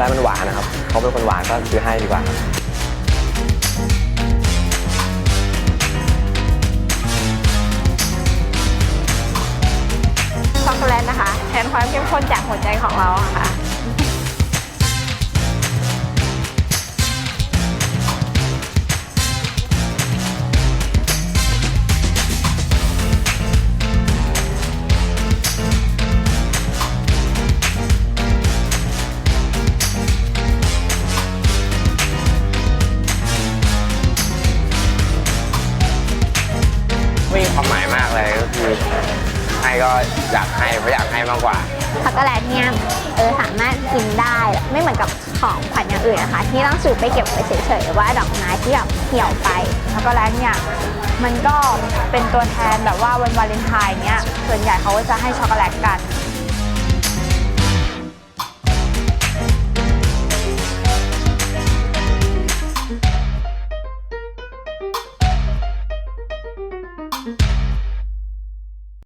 ตมันหวานนะครับเขาเป็นคนหวานก็ซื้อให้ดีกว่าช็อกโกแลตนะคะ แทนความเข้มข้นจากหัวใจของเราอะค่ะากเลยก็คือให้ก็อยากให้เพราะอยากให้มากกว่า ช็อกโกแลตเนี่ยเออสามารถกินได้ไม่เหมือนกับของขวัญอย่างอื่นนะคะ ที่ต้องสูบไปเก็บไว้เฉยๆหรือว่าดอกไม้ที่แบบเหี่ยวไป ช็อกโกแลตเนี่ยมันก็เป็นตัวแทนแบบว่าวันวาเลนไทน์เนี่ยส่วนใหญ่เขาก็จะให้ช็อกโกแลตกัน